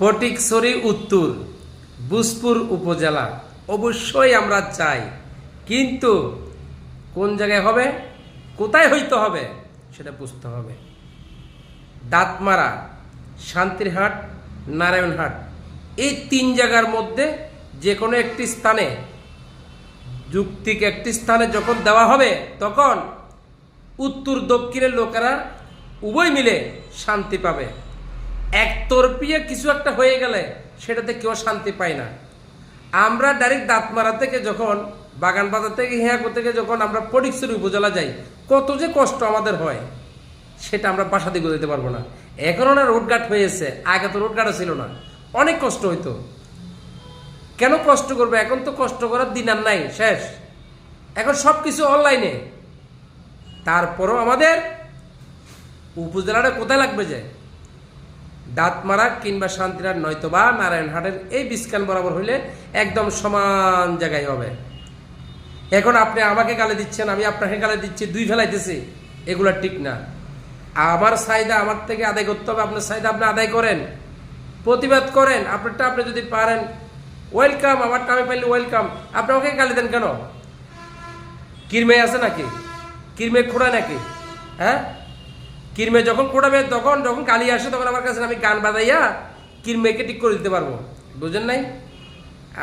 ফটিকছড়ি উত্তর, বুসপুর উপজেলা। অবশ্যই আমরা চাই। কিন্তু কোন জায়গায় হবে? কোথায় হইতে হবে? সেটা বুঝতে হবে। দাঁতমারা, শান্তিরহাট, নারায়ণহাট। এই তিন জায়গার মধ্যে যে কোনো একটি স্থানে, যুক্তিক একটি স্থানে যখন দেওয়া হবে, তখন উত্তর দক্ষিণের লোকেরা উভয় মিলে শান্তি পাবে। একতরফিয়ে কিছু একটা হয়ে গেলে সেটাতে কেউ শান্তি পায় না। আমরা ডাইরেক্ট দাঁতমারা থেকে যখন, বাগান বাজার থেকে, হিয়াকো থেকে যখন আমরা ফটিকছড়ি উপজেলা যাই, কত যে কষ্ট আমাদের হয়, সেটা আমরা বাসা দিকে দিতে পারব না। এখন না রোডঘাট হয়েছে, আগে তো রোডঘাটও ছিল না। অনেক কষ্ট হইতো। কেন কষ্ট করবে? এখন তো কষ্ট করার দিন আর নাই, শেষ। এখন সব কিছু অনলাইনে তারপরও আমাদের উপজেলাটা কোথায় লাগবে যে? দাঁতমারা কিংবা শান্তিরাট নয়তো বা নারায়ণহাটের এই বিস্কান বরাবর হইলে একদম সমান জায়গায় হবে। এখন আপনি আমাকে গালে দিচ্ছেন, আমি আপনাকে গালে দিচ্ছি, দুই ফেলাইতেছি, এগুলা ঠিক না। আমার চাহিদা আমার থেকে আদায় করতে হবে, আপনার চাহিদা আপনি আদায় করেন, প্রতিবাদ করেন, আপনারটা আপনি যদি পারেন ওয়েলকাম আমারটা আমি পাইলে ওয়েলকাম আপনি আমাকে গালি দেন কেন? কিরমে আছে নাকি? কিরমে খোড়া নাকি? হ্যাঁ? কিরমে যখন খোড়াবে তখন, যখন কালি আসে, তখন আমার কাছে আমি গান বাজাইয়া কিরমেকে ঠিক করে দিতে পারব। বুঝেন নাই?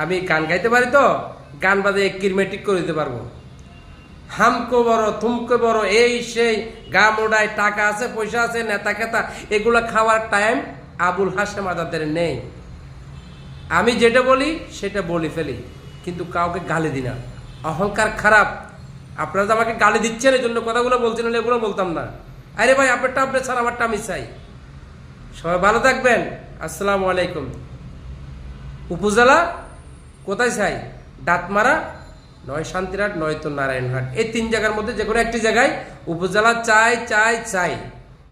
আমি গান গাইতে পারি তো, গান বাজাইয়া কিরমে ঠিক করে দিতে পারব। হামকো বড়, থুমকো বড়, এই সেই গা মোড়ায় টাকা আছে, পয়সা আছে, নেতা খেতা, এগুলো খাওয়ার টাইম আবুল হাসেম আজাদের নেই। আমি যেটা বলি, সেটা বলি ফেলি, কিন্তু কাউকে গালি দিই না। অহংকার খারাপ। আপনারা তো আমাকে গালি দিচ্ছেন এই জন্য কথাগুলো বলছেন, এগুলো বলতাম না। আরে ভাই আপনারটা আপনি ছাড়া আমারটা আমি চাই সবাই ভালো থাকবেন। আসসালামু আলাইকুম। উপজেলা কোথায় চাই? দাঁতমারা, নয় শান্তিরহাট নয়তো নারায়ণহাট। এই তিন জায়গার মধ্যে যে কোনো একটি জায়গায় উপজেলা চাই চাই চাই।